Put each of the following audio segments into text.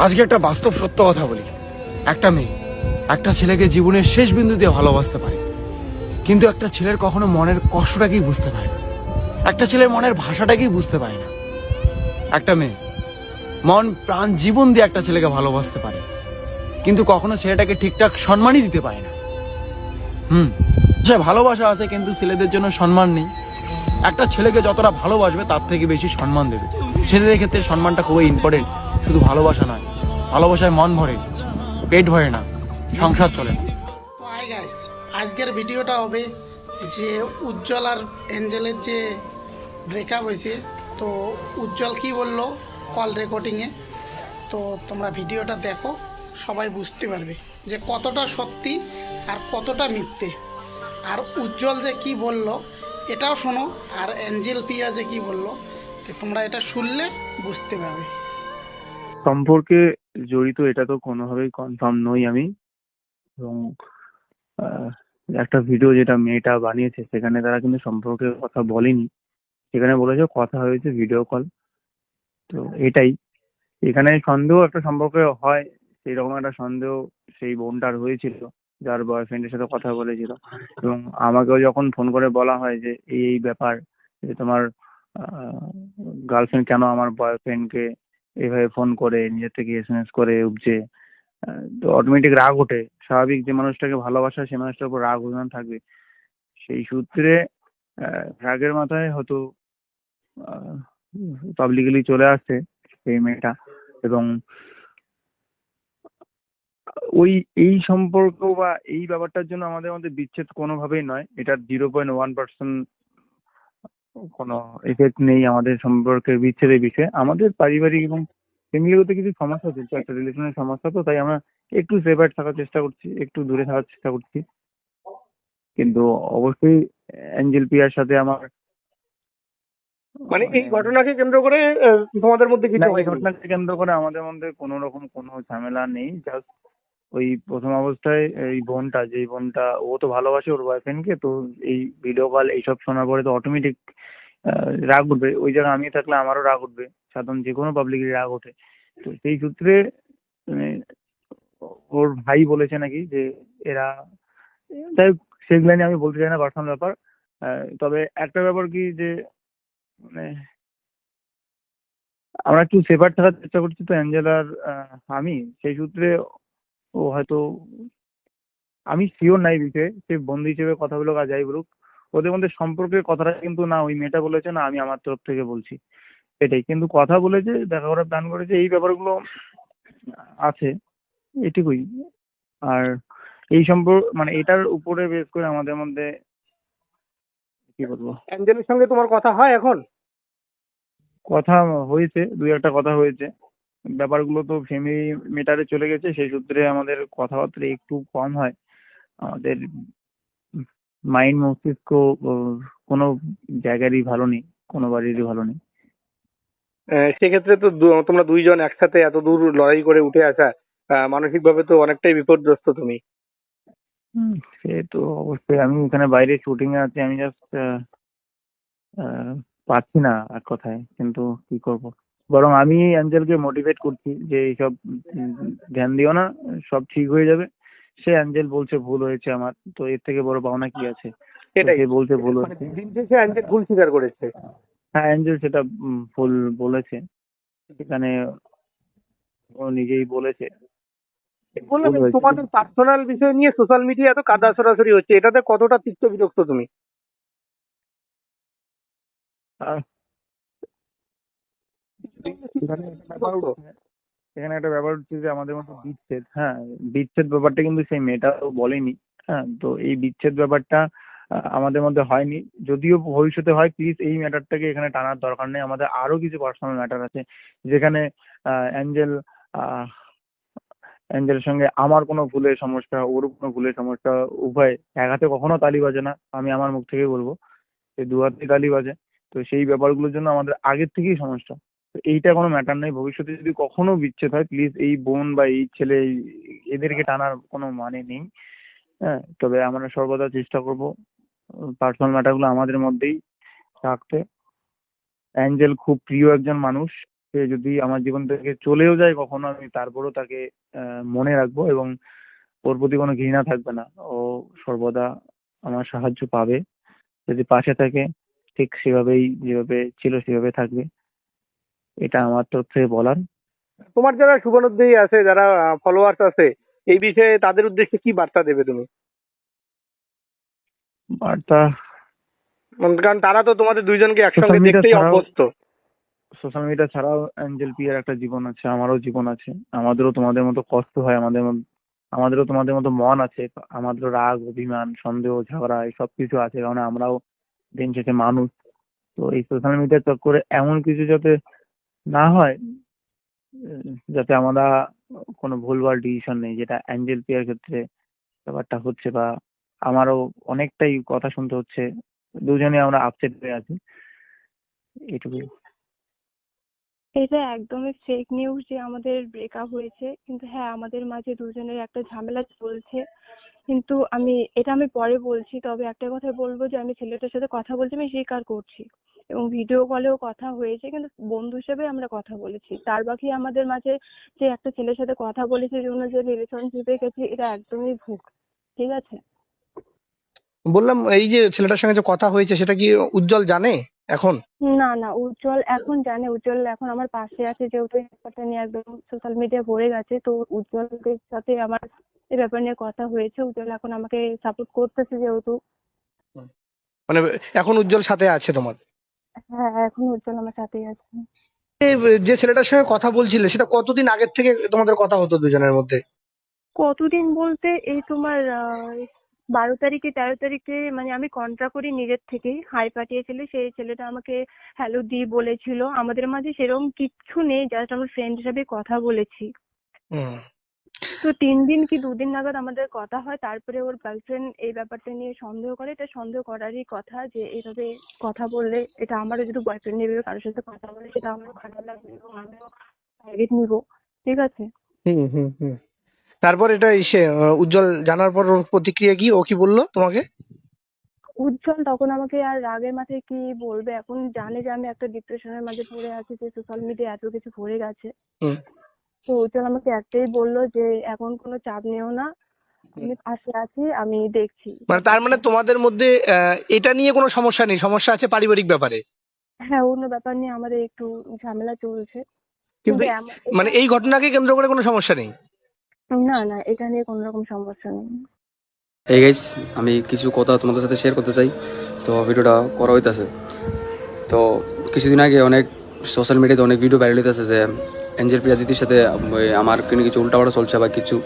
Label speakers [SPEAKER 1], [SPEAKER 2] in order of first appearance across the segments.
[SPEAKER 1] আজকে একটা বাস্তব সত্য কথা বলি। একটা মেয়ে একটা ছেলেকে জীবনের শেষ বিন্দু দিয়ে ভালোবাসতে পারে। কিন্তু একটা ছেলের কখনো মনের কষ্টটাকেই বুঝতে পারে না। একটা ছেলের মনের ভাষাটাকেই বুঝতে পারে না। একটা মেয়ে মন, প্রাণ, জীবন দিয়ে একটা ছেলেকে ভালোবাসতে পারে। কিন্তু কখনো ছেলেটাকে ঠিকঠাক সম্মানই দিতে পারে না। হুম। সে ভালোবাসা আছে, কিন্তু ছেলেদের জন্য সম্মান নেই। একটা ছেলেকে যতটা ভালোবাসবে, তার থেকে বেশি সম্মান দেবে। ছেলেদের ক্ষেত্রে সম্মানটা খুবই ইম্পর্টেন্ট শুধু ভালোবাসা নয়। ভালোবাসায় মন ভরে, পেট ভরে না, সংসার চলে না।
[SPEAKER 2] আজকের ভিডিওটা হবে যে উজ্জ্বল আর অ্যাঞ্জেলের যে ব্রেকআপ হয়েছে, তো উজ্জ্বল কি বলল কল রেকর্ডিংয়ে তো তোমরা ভিডিওটা দেখো, সবাই বুঝতে পারবে যে কতটা সত্যি আর কতটা মিথ্যে। আর উজ্জ্বল যে কি বলল, এটাও শোনো, আর অ্যাঞ্জেল পিয়া যে কি বলল তোমরা এটা শুনলে বুঝতে পারবে।
[SPEAKER 3] সম্পর্কে জড়িত এটা তো কোনোভাবেই কনফার্ম নই আমি। এবং একটা ভিডিও যেটা মেয়েটা বানিয়েছে, সেখানে তারা কিন্তু সম্পর্কে কথা বলেনি। সেখানে বলেছে কথা হয়েছে ভিডিও কল তো এটাই। এখানে সন্দেহ একটা সম্পর্কে হয় সেই রকম একটা সন্দেহ সেই বোনটার হয়েছিল, যার বয়ফ্রেন্ডের সাথে কথা বলেছিল। এবং আমাকেও যখন ফোন করে বলা হয় যে, এই এই ব্যাপার, যে তোমার গার্লফ্রেন্ড কেন আমার বয়ফ্রেন্ডকে এভাবে ফোন করে, নিজের থেকে এসএমএস করে, উপজে। তো অটোমেটিক রাগ ওঠে। স্বাভাবিক যে মানুষটাকে ভালোবাসা সেই মানুষটার উপর রাগ অভিমান থাকবে। সেই সূত্রে রাগের মাথায় হয়তো পাবলিকলি চলে আসছে সেই মেয়েটা। এবং ওই, এই সম্পর্ক বা এই ব্যাপারটার জন্য আমাদের মধ্যে বিচ্ছেদ কোনোভাবেই নয়। এটার জিরো পয়েন্ট ওয়ান পার্সেন্ট কোনো এফেক্ট নেই আমাদের সম্পর্কের বিচ্ছেদের বিষয়ে। আমাদের পারিবারিক এবং ফ্যামিলিগত কিছু সমস্যা চলছে একটা রিলেশনের সমস্যা তো তাই আমরা একটু সেপারেট থাকার চেষ্টা করছি একটু দূরে থাকার চেষ্টা করছি। কিন্তু অবশ্যই অ্যাঞ্জেল পিয়ার সাথে আমার
[SPEAKER 4] মানে এই ঘটনাকে কেন্দ্র করে তোমাদের মধ্যে কিছু
[SPEAKER 3] এই ঘটনাকে কেন্দ্র করে আমাদের মধ্যে কোনো রকম কোনো ঝামেলা নেই জাস্ট ওই প্রথম অবস্থায় এই বোনটা যে বোনটা ও তো ভালোবাসে ওর বয়ফ্রেন্ডকে তো এই ভিডিও কল এইসব শোনার পরে তো অটোমেটিক রাগ উঠবে। ওই জায়গায় আমি থাকলে আমারও রাগ উঠবে। সাধারণ যে কোনো পাবলিকের রাগ ওঠে। তো সেই সূত্রে মানে ওর ভাই বলেছে নাকি যে এরা যাই হোক, সেগুলো নিয়ে আমি বলতে চাই না পার্সোনাল ব্যাপার। তবে একটা ব্যাপার কি যে মানে আমরা একটু সেফার থাকার চেষ্টা করছি তো অ্যাঞ্জেলার আমি সেই সূত্রে ও হয়তো আমি শিওর নাই বিষয়ে সে বন্ধু হিসেবে কথা বলুক আর যাই বলুক ওদের মধ্যে সম্পর্কের কথাটা কিন্তু না ওই মেয়েটা বলেছে না আমি আমার তরফ থেকে বলছি। এটাই কিন্তু কথা বলেছে দেখা করার প্ল্যান করেছে এই ব্যাপারগুলো আছে এটুকুই। আর এই সম্পর্ক মানে এটার উপরে বেস করে আমাদের মধ্যে কি বলব?
[SPEAKER 4] অ্যাঞ্জেলের সঙ্গে তোমার কথা হয় এখন?
[SPEAKER 3] কথা হয়েছে দুই একটা কথা হয়েছে। ব্যাপারগুলো তো ফ্যামিলি মেটারে চলে গেছে সেই সূত্রে আমাদের কথাবার্তা একটু কম হয়। আমাদের মাইন্ড মস্তিষ্ক কোনো জায়গারই ভালো নেই কোনো বাড়িরই ভালো নেই।
[SPEAKER 4] সেক্ষেত্রে তো তোমরা দুইজন একসাথে এত দূর লড়াই করে উঠে আসা মানসিকভাবে তো অনেকটাই বিপর্যস্ত তুমি।
[SPEAKER 3] সে তো অবশ্যই। আমি এখানে বাইরে শুটিং এ আছি আমি জাস্ট পাচ্ছি না এক কথায় কিন্তু কি করব? বরং আমি অ্যাঞ্জেলকে মোটিভেট করছি যে এইসব ধ্যান দিও না সব ঠিক হয়ে যাবে। সে অ্যাঞ্জেল বলছে ভুল হয়েছে আমার তো এর থেকে বড় পাওনা কি আছে?
[SPEAKER 4] সেটাই।
[SPEAKER 3] বলছে ভুল
[SPEAKER 4] মানে
[SPEAKER 3] হয়েছে।
[SPEAKER 4] দিন শেষে অ্যাঞ্জেল ভুল স্বীকার করেছে।
[SPEAKER 3] হ্যাঁ অ্যাঞ্জেল সেটা ভুল বলেছে। সেখানে ও নিজেই বলেছে।
[SPEAKER 4] বললাম তোমাদের পার্সোনাল বিষয় নিয়ে সোশ্যাল মিডিয়া এত কাদা সরাসরি হচ্ছে এটাতে কতটা তিক্ত বিরক্ত তুমি?
[SPEAKER 3] এখানে একটা ব্যাপার উঠছে- এখানে একটা ব্যাপার হচ্ছে যে আমাদের মধ্যে বিচ্ছেদ হ্যাঁ বিচ্ছেদ ব্যাপারটা কিন্তু সেই মেয়েটাও বলেনি হ্যাঁ তো এই বিচ্ছেদ ব্যাপারটা আমাদের মধ্যে হয়নি যদিও ভবিষ্যতে হয় প্লিজ এই ম্যাটারটাকে এখানে টানার দরকার নেই আমাদের আরও কিছু পার্সোনাল ম্যাটার আছে যেখানে আহ, অ্যাঞ্জেল আহ, অ্যাঞ্জেলের সঙ্গে আমার কোনো ভুলের সমস্যা ওর কোনো ভুলের সমস্যা উভয় এক হাতে কখনো তালি বাজে না আমি আমার মুখ থেকে বলব যে দু হাতে তালি বাজে তো সেই ব্যাপারগুলোর জন্য আমাদের আগের থেকেই সমস্যা। এইটা কোনো ম্যাটার নেই। ভবিষ্যতে যদি কখনো বিচ্ছেদ হয় প্লিজ এই বোন বা এই ছেলে এদেরকে টানার কোনো মানে নেই। হ্যাঁ তবে আমরা সর্বদা চেষ্টা করব পার্সোনাল ম্যাটারগুলো আমাদের মধ্যেই রাখতে অ্যাঞ্জেল খুব প্রিয় একজন মানুষ। সে যদি আমার জীবন থেকে চলেও যায় কখনো, আমি তারপরেও তাকে মনে রাখব এবং ওর প্রতি কোনো ঘৃণা থাকবে না। ও সর্বদা আমার সাহায্য পাবে। যদি পাশে থাকে, ঠিক সেভাবেই যেভাবে ছিল সেভাবে থাকবে। এটা আমার তরফ থেকে বলার।
[SPEAKER 4] তোমার যারা শুভানুদ্দেয়ী আছে যারা ফলোয়ার্স আছে এই বিষয়ে তাদের উদ্দেশ্যে কি বার্তা দেবে তুমি?
[SPEAKER 3] বার্তা?
[SPEAKER 4] কারণ তারা তো তোমাদের দুইজনকে একসঙ্গে দেখতেই অভ্যস্ত।
[SPEAKER 3] সোশ্যাল মিডিয়া ছাড়াও অ্যাঞ্জেল পিয়ার একটা জীবন আছে আমারও জীবন আছে। আমাদেরও তোমাদের মতো কষ্ট হয় আমাদের আমাদেরও তোমাদের মতো মন আছে আমাদেরও রাগ অভিমান সন্দেহ ঝগড়া সব কিছু আছে। কারণ আমরাও দিন শেষে মানুষ। তো এই সোশ্যাল মিডিয়ার চক্করে এমন কিছু যাতে না হয় যাতে আমরা কোনো ভুলভাল ডিসিশন নেই, যেটা অ্যাঞ্জেল পিয়ার ক্ষেত্রে ব্যাপারটা হচ্ছে বা আমারও অনেকটাই কথা শুনতে হচ্ছে দুজনে আমরা আপসেট হয়ে আছি। এইটুকুই
[SPEAKER 5] এটা একদমই ফেক নিউজ যে আমাদের ব্রেকআপ হয়েছে। কিন্তু হ্যাঁ আমাদের মাঝে দুজনের একটা ঝামেলা চলছে। কিন্তু আমি, এটা আমি পরে বলছি, তবে একটা কথা বলব যে আমি ছেলেটার সাথে কথা বলছি, আমি স্বীকার করছি। এবং ভিডিও কলেও কথা হয়েছে, কিন্তু বন্ধু হিসেবে আমরা কথা বলেছি। তার বাকি আমাদের মাঝে যে একটা ছেলের সাথে কথা বলেছি জন্য যে রিলেশনশিপে গেছি, এটা একদমই ভুল। ঠিক আছে?
[SPEAKER 4] বললাম, এই যে ছেলেটার সঙ্গে যে কথা হয়েছে, সেটা কি উজ্জ্বল জানে? এখন?
[SPEAKER 5] না না উজ্জ্বল এখন জানে উজ্জ্বল এখন আমার পাশে আছে যেহেতু এই ব্যাপারটা নিয়ে একদম সোশ্যাল মিডিয়া ভরে গেছে তো উজ্জ্বলের সাথে আমার এই ব্যাপার নিয়ে কথা হয়েছে উজ্জ্বল এখন আমাকে সাপোর্ট করতেছে যেহেতু।
[SPEAKER 4] মানে এখন উজ্জ্বল সাথে আছে তোমার?
[SPEAKER 5] হ্যাঁ এখন উজ্জ্বল আমার সাথেই আছে।
[SPEAKER 4] যে ছেলেটার সঙ্গে কথা বলছিলে সেটা কতদিন আগের থেকে তোমাদের কথা হতো দুজনের মধ্যে?
[SPEAKER 5] কতদিন বলতে এই তোমার বারো তারিখে তেরো তারিখে মানে আমি কন্ট্রা করি নিজের থেকেই। হাই পাঠিয়েছিল সেই ছেলেটা আমাকে হ্যালো দি বলেছিল। আমাদের মাঝে সেরকম কিচ্ছু নেই জাস্ট আমরা ফ্রেন্ড হিসাবে কথা বলেছি। তো তিন দিন কি দুদিন নাগাদ আমাদের কথা হয় তারপরে ওর গার্লফ্রেন্ড এই ব্যাপারটা নিয়ে সন্দেহ করে। এটা সন্দেহ করারই কথা যে এইভাবে কথা বললে এটা আমারও যদি বয়ফ্রেন্ড নেবে কারোর সাথে কথা বলে সেটা আমারও খারাপ লাগবে এবং আমিও প্রাইভেট নিবো। ঠিক আছে?
[SPEAKER 4] হুম হুম হুম। তারপর এটা এসে আহ, উজ্জ্বল জানার পর ওর প্রতিক্রিয়া কি? ও কি বলল তোমাকে?
[SPEAKER 5] উজ্জ্বল তখন আমাকে আর রাগের মাথায় কি বলবে? এখন জানে যে আমি একটা ডিপ্রেশনের মাঝে পড়ে আছি যে সোশ্যাল মিডিয়া এত কিছু ভরে গেছে। তো উজ্জ্বল আমাকে একটাই বলল যে এখন কোনো চাপ নিও না। আমি পাশে আছি আমি দেখছি।
[SPEAKER 4] মানে তার মানে তোমাদের মধ্যে এটা নিয়ে কোনো সমস্যা নেই? সমস্যা আছে পারিবারিক ব্যাপারে?
[SPEAKER 5] হ্যাঁ অন্য ব্যাপার নিয়ে আমাদের একটু ঝামেলা চলছে।
[SPEAKER 4] কিন্তু মানে এই ঘটনাকে কেন্দ্র করে কোনো সমস্যা নেই?
[SPEAKER 5] না না, এটা নিয়ে কোনো রকম সমস্যা নেই।
[SPEAKER 6] এই গাইস আমি কিছু কথা তোমাদের সাথে শেয়ার করতে চাই। তো ভিডিওটা করা হইতাছে। তো কিছুদিন আগে অনেক সোশ্যাল মিডিয়াতে অনেক ভিডিও ভাইরাল হইতেছে যে এঞ্জেল প্রিয়া দিদির সাথে আমার কোনো কিছু উল্টাপাল্টা চলছে বা কিছু।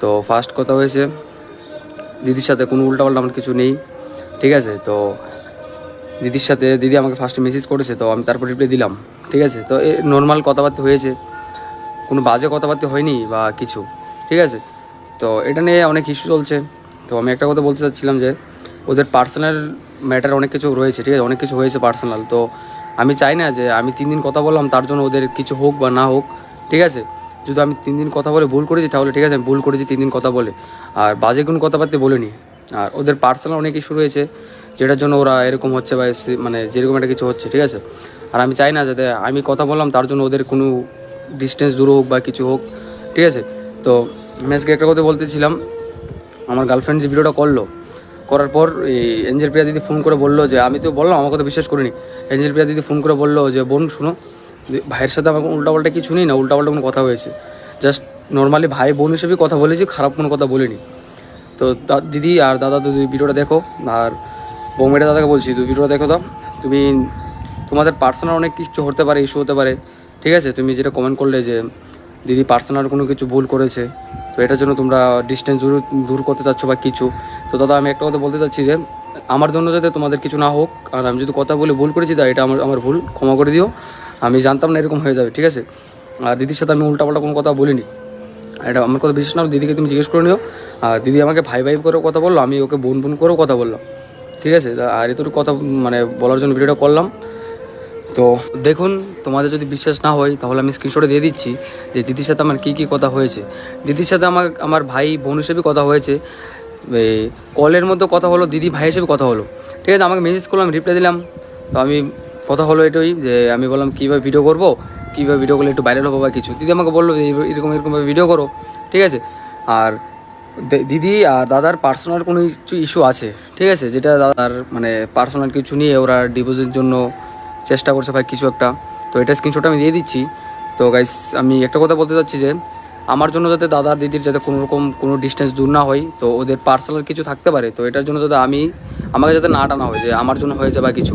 [SPEAKER 6] তো ফার্স্ট কথা হয়েছে, দিদির সাথে কোনো উল্টাপাল্টা আমার কিছু নেই, ঠিক আছে? তো দিদির সাথে, দিদি আমাকে ফার্স্টে মেসেজ করেছে, তো আমি তারপর রিপ্লাই দিলাম, ঠিক আছে? তো নর্মাল কথাবার্তা হয়েছে। কোনো বাজে কথাবার্তা হয়নি বা কিছু? ঠিক আছে? তো এটা নিয়ে অনেক ইস্যু চলছে। তো আমি একটা কথা বলতে চাচ্ছিলাম যে, ওদের পার্সোনাল ম্যাটার অনেক কিছু রয়েছে, ঠিক আছে? অনেক কিছু হয়েছে পার্সোনাল তো আমি চাই না যে, আমি তিন দিন কথা বললাম, তার জন্য ওদের কিছু হোক বা না হোক, ঠিক আছে? যদি আমি তিন দিন কথা বলে ভুল করেছি, তাহলে ঠিক আছে, আমি ভুল করেছি, তিন দিন কথা বলে। আর বাজে কোনো কথাবার্তা বলিনি। আর ওদের পার্সোনাল অনেক ইস্যু রয়েছে, যেটার জন্য ওরা এরকম হচ্ছে বা মানে যেরকম একটা কিছু হচ্ছে, ঠিক আছে? আর আমি চাই না যাতে আমি কথা বললাম, তার জন্য ওদের কোনো ডিস্টেন্স দূর হোক বা কিছু হোক, ঠিক আছে? তো আজকে একটা কথা বলতেছিলাম, আমার গার্লফ্রেন্ড যে ভিডিওটা করল, করার পর এই এঞ্জেল প্রিয়া দিদি ফোন করে বলল যে, আমি তো বললাম, আমার কথা বিশ্বাস করিনি। এঞ্জেল প্রিয়া দিদি ফোন করে বলল যে, বোন শুনো ভাইয়ের সাথে আমার উল্টাপাল্টা কিছু নেই না, উল্টাপাল্টা কোনো কথা হয়েছে। জাস্ট নর্মালি ভাই বোন হিসেবে কথা বলেছি, খারাপ কোনো কথা বলিনি। তো দিদি আর দাদা তো তুমি ভিডিওটা দেখো, আর বৌমেটা দাদাকে বলছি তুই ভিডিওটা দেখো দাও তুমি, তোমাদের পার্সোনাল অনেক কিছু হতে পারে ইস্যু হতে পারে, ঠিক আছে? তুমি যেটা কমেন্ট করলে যে দিদি পার্সোনাল কোনো কিছু ভুল করেছে, তো এটার জন্য তোমরা ডিস্টেন্স দূর দূর করতে চাচ্ছ বা কিছু। তো দাদা, আমি একটা কথা বলতে চাচ্ছি যে, আমার জন্য যাতে তোমাদের কিছু না হোক, আর আমি যদি কথা বলে ভুল করেছি তা এটা আমার আমার ভুল, ক্ষমা করে দিও। আমি জানতাম না এরকম হয়ে যাবে, ঠিক আছে? আর দিদির সাথে আমি উল্টাপাল্টা কোনো কথা বলিনি। এটা আমার কথা বিশেষ না, দিদিকে তুমি জিজ্ঞেস করে নিও। আর দিদি আমাকে ভাই ভাই করেও কথা বলল, আমি ওকে বোন বোন করেও কথা বললাম। ঠিক আছে? আর এতটুকু কথা মানে বলার জন্য ভিডিওটা করলাম। তো দেখুন, তোমাদের যদি বিশ্বাস না হয়, তাহলে আমি স্ক্রিনশটে দিয়ে দিচ্ছি যে দিদির সাথে আমার কী কী কথা হয়েছে। দিদির সাথে আমার আমার ভাই, বোন হিসেবে কথা হয়েছে। কলের মধ্যে কথা হলো, দিদি ভাই হিসেবে কথা হলো। ঠিক আছে, আমাকে মেসেজ করলাম রিপ্লাই দিলাম। তো আমি কথা হলো এটাই যে, আমি বললাম, কীভাবে ভিডিও করব? কীভাবে ভিডিও করলে একটু ভাইরাল হব বা কিছু? দিদি আমাকে বলল যে এরকম, এরকমভাবে ভিডিও করো। ঠিক আছে? আর দিদি আর দাদার পার্সোনাল কোনো কিছু ইস্যু আছে। ঠিক আছে? যেটা দাদার মানে পার্সোনাল কিছু নিয়ে ওরা ডিভোর্সের জন্য চেষ্টা করছে ভাই কিছু একটা। তো এটা স্ক্রিনশট আমি দিয়ে দিচ্ছি। তো গাইস আমি একটা কথা বলতে চাচ্ছি যে, আমার জন্য যাতে দাদার দিদির যাতে কোনো রকম কোনো ডিস্টেন্স দূর না হয়, তো ওদের পার্সোনাল কিছু থাকতে পারে, তো এটার জন্য যাতে আমি, আমাকে যাতে না টানা হয় যে আমার জন্য হয়েছে বা কিছু।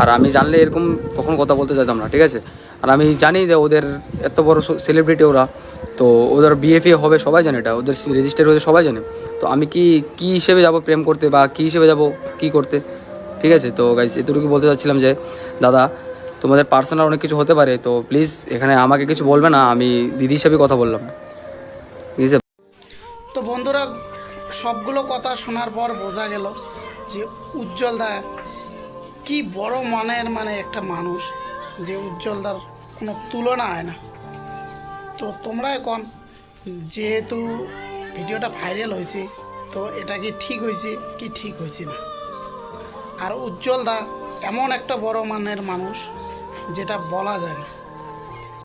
[SPEAKER 6] আর আমি জানলে এরকম কখনো কথা বলতে চাইতাম না, ঠিক আছে? আর আমি জানি যে ওদের এত বড় সেলিব্রিটি ওরা, তো ওদের বিএফএ হবে, সবাই জানে এটা, ওদের রেজিস্টার হয়েছে, সবাই জানে। তো আমি কি কি হিসেবে যাব প্রেম করতে বা কি হিসেবে যাব, কি করতে? ঠিক আছে? তো গাইস এতটুকু বলতে চাচ্ছিলাম যে, দাদা, তোমাদের পার্সোনাল অনেক কিছু হতে পারে, তো প্লিজ এখানে আমাকে কিছু বলবে না, আমি দিদি হিসেবে কথা বললাম। ঠিক আছে?
[SPEAKER 2] তো বন্ধুরা, সবগুলো কথা শোনার পর বোঝা গেল যে উজ্জ্বল দা কি বড় মানের মানে একটা মানুষ, যে উজ্জ্বলদার কোনো তুলনা হয় না। তো তোমরা এখন যেহেতু ভিডিওটা ভাইরাল হয়েছে, তো এটা কি ঠিক হয়েছে, কি ঠিক হয়েছে না? আর উজ্জ্বলদা এমন একটা বড় মানের মানুষ যেটা বলা যায় না।